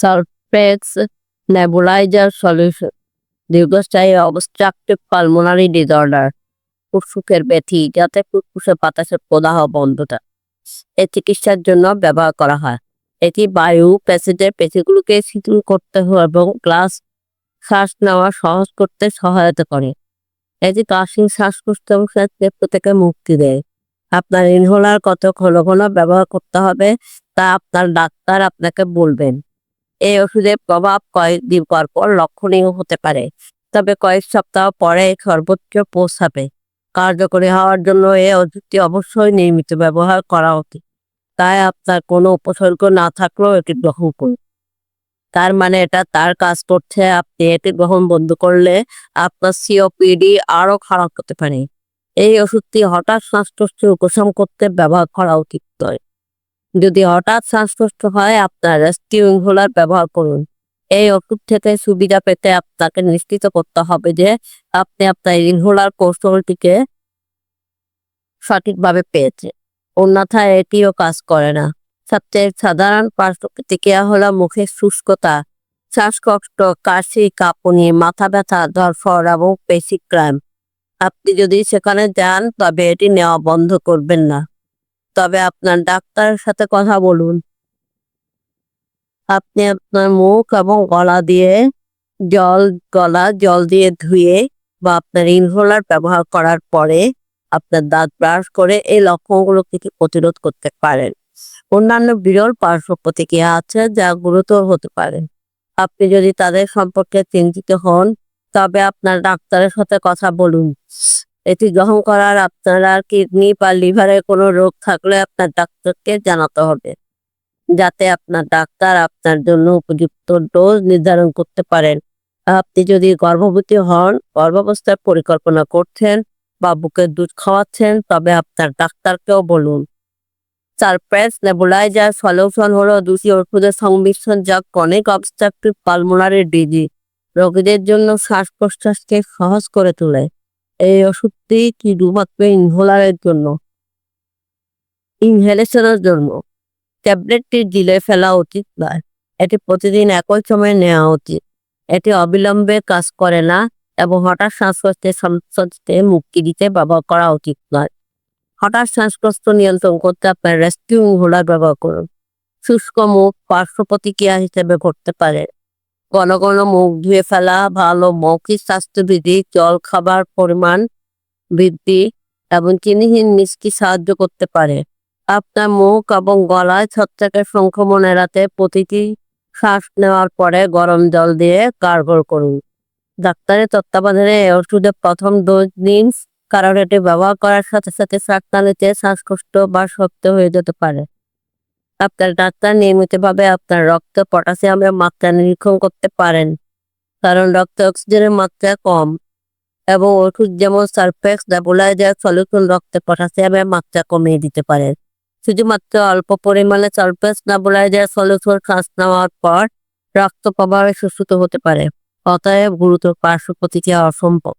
Sulfex nebuliser solution দীর্ঘস্থায়ী obstructive pulmonary disorder ফুসফুসের ব্যথি যাতে ফুসফুসে বাতাসের প্রদাহ বন্ধতা এর চিকিৎসার জন্য ব্যবহার করা হয়। এটি বায়ু, প্যাসেজের পেশিগুলোকে শিথিল করতে হয় এবং গ্লাস শ্বাস নেওয়া সহজ করতে সহায়তা করে। এটি কাশি, শ্বাসকষ্ট এবং থেকে মুক্তি দেয়। আপনার ইনহেলার কত ঘন ঘন ব্যবহার করতে হবে তা আপনার ডাক্তার আপনাকে বলবেন। এই ওষুধের প্রভাব কয়েকদিন পর পর লক্ষণীয় হতে পারে। তবে কয়েক সপ্তাহ পরে সর্বোচ্চ পৌঁছাবে। কার্যকরী হওয়ার জন্য এই ওষুধটি অবশ্যই নিয়মিত ব্যবহার করা উচিত। তাই আপনার কোনো উপসর্গ না থাকলেও এটি গ্রহণ করুন। তার মানে এটা তার কাজ করছে, আপনি এটি গ্রহণ বন্ধ করলে আপনার সিওপিডি আরও খারাপ হতে পারে। এই ওষুধটি হঠাৎ শ্বাসকষ্ট উপশম করতে ব্যবহার করা উচিত নয়। যদি হঠাৎ শ্বাসকষ্ট হয়, আপনার রেস্কিউ ইনহেলার ব্যবহার করুন। এই ওষুধ থেকে সুবিধা পেতে আপনাকে নিশ্চিত করতে হবে যে, আপনি আপনার ইনহেলার কৌশলটিকে সঠিকভাবে পেয়েছেন অন্যথায় এটিও কাজ করে না। সবচেয়ে সাধারণ পার্শ্ব প্রতিক্রিয়া হলো মুখের শুষ্কতা, শ্বাসকষ্ট, কাশি, কাঁপুনি, মাথা ব্যথা ধরফর এবং পেশি ক্রাম আপনি যদি সেখানে যান, তবে এটি নেওয়া বন্ধ করবেন না। তবে আপনার ডাক্তারের সাথে কথা বলুন। আপনি আপনার মুখ এবং গলা দিয়ে জল, গলা জল দিয়ে ধুয়ে বা আপনার ইনহেলার ব্যবহার করার পরে আপনার দাঁত ব্রাশ করে এই লক্ষণগুলো থেকে প্রতিরোধ করতে পারেন। অন্যান্য বিরল পার্শ্ব প্রতিক্রিয়া আছে যা গুরুতর হতে পারে। আপনি যদি তাদের সম্পর্কে চিন্তিত হন, তবে আপনার ডাক্তারের সাথে কথা বলুন। এটি গ্রহণ করার আপনার কিডনি বা লিভারের কোনো রোগ থাকলে আপনার ডাক্তারকে জানাতে হবে, যাতে আপনার ডাক্তার আপনার জন্য উপযুক্ত ডোজ নির্ধারণ করতে পারেন। আপনি যদি গর্ভবতী হন, গর্ভাবস্থার পরিকল্পনা করছেন বা বুকের দুধ খাওয়াচ্ছেন, তবে আপনার ডাক্তারকেও বলুন। সারপ্রাইজ নেবুলাইজার সলিউশন হলো দুটি ওষুধের সংমিশ্রণ যা কনিক অবস্ট্রাকটিভ পালমোনারি ডিজি রোগীদের জন্য শ্বাস প্রশ্বাসকে সহজ করে তোলে। এই ওষুধটি শুধুমাত্র ইনহেলারের জন্য? ইনহেলেশনের জন্য। ট্যাবলেটটি গিলে ফেলা উচিত নয়। এটি প্রতিদিন একই সময়ে নেওয়া উচিত। এটি অবিলম্বে কাজ করে না এবং হঠাৎ শ্বাসকষ্টের সমস্যাতে মুক্তি দিতে ব্যবহার করা উচিত নয়। হঠাৎ শ্বাসকষ্ট নিয়ন্ত্রণ করতে আপনার রেস্কিউ ইনহেলার ব্যবহার করুন। শুষ্ক মুখ, পার্শ্ব প্রতিক্রিয়া হিসেবে ঘটতে পারে। ঘন ঘন মুখ ধুয়ে ফেলা, ভালো মৌখিক স্বাস্থ্যবিধি, জল খাবার পরিমাণ বৃদ্ধি এবং চিনিহীন মিষ্টি সাহায্য করতে পারে। আপনার মুখ এবং গলায় ছত্রাকের সংক্রমণ এড়াতে প্রতিটি শ্বাস নেওয়ার পরে গরম জল দিয়ে গার্গল করুন। ডাক্তারের তত্ত্বাবধানে এই ওষুধের প্রথম ডোজ নিন, কারণ এটি ব্যবহার করার সাথে সাথে শ্বাসনালীতে শ্বাসকষ্ট বা শক্ত হয়ে যেতে পারে। আপনার ডাক্তার নিয়মিতভাবে আপনার রক্ত পটাশিয়ামের মাত্রা নিরীক্ষণ করতে পারেন। কারণ রক্তে অক্সিজেনের মাত্রা কম এবং ওষুধ যেমন সারফেক্স ডাবুলাইজার সলিউশন রক্তে পটাশিয়ামের মাত্রা কমিয়ে দিতে পারে। শুধুমাত্র অল্প পরিমাণে সালফেক্স ডাবুলাইজার সলিউশন শ্বাস নেওয়ার পর রক্ত প্রবাহে সুস্থ হতে পারে, অতএব গুরুতর পার্শ্ব প্রতিক্রিয়া অসম্ভব।